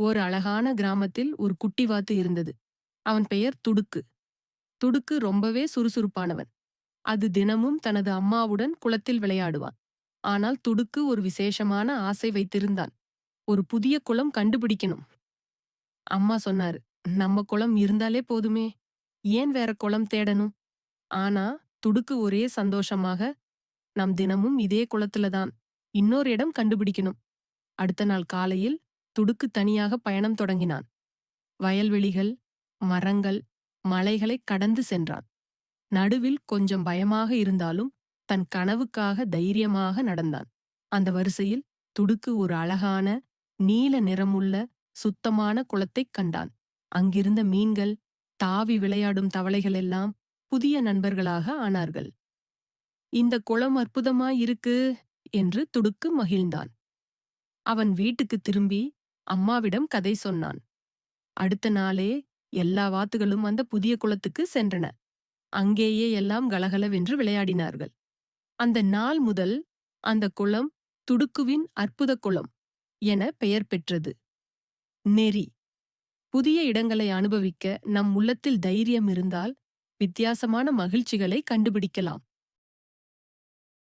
ஒரு அழகான கிராமத்தில் ஒரு குட்டி வாத்து இருந்தது. அவன் பெயர் துடுக்கு. துடுக்கு ரொம்பவே சுறுசுறுப்பானவன். அது தினமும் தனது அம்மாவுடன் குளத்தில் விளையாடுவான். ஆனால் துடுக்கு ஒரு விசேஷமான ஆசை வைத்திருந்தான். ஒரு புதிய குளம் கண்டுபிடிக்கணும். அம்மா சொன்னாரு நம்ம குளம் இருந்தாலே போதுமே. ஏன் வேற குளம் தேடணும்? ஆனா துடுக்கு ஒரே சந்தோஷமாக நம் தினமும் இதே குளத்துல தான். இன்னொரு இடம் கண்டுபிடிக்கணும். அடுத்த நாள் காலையில் துடுக்கு தனியாக பயணம் தொடங்கினான். வயல்வெளிகள் மரங்கள் மலைகளை கடந்து சென்றான். நடுவில் கொஞ்சம் பயமாக இருந்தாலும் தன் கனவுக்காக தைரியமாக நடந்தான். அந்த வரிசையில் துடுக்கு ஒரு அழகான நீல நிறமுள்ள சுத்தமான குளத்தைக் கண்டான். அங்கிருந்த மீன்கள் தாவி விளையாடும் தவளைகள் எல்லாம் புதிய நண்பர்களாக ஆனார்கள். இந்த குளம் அற்புதமாயிருக்கு என்று துடுக்கு மகிழ்ந்தான். அவன் வீட்டுக்கு திரும்பி அம்மாவிடம் கதை சொன்னான். அடுத்த நாளே எல்லா வாத்துகளும் அந்த புதிய குளத்துக்கு சென்றன. அங்கேயே எல்லாம் கலகலவென்று விளையாடினார்கள். அந்த நாள் முதல் அந்த குளம் துடுக்குவின் அற்புத குளம் என பெயர் பெற்றது. நெறி. புதிய இடங்களை அனுபவிக்க நம் உள்ளத்தில் தைரியம் இருந்தால் வித்தியாசமான மகிழ்ச்சிகளை கண்டுபிடிக்கலாம்.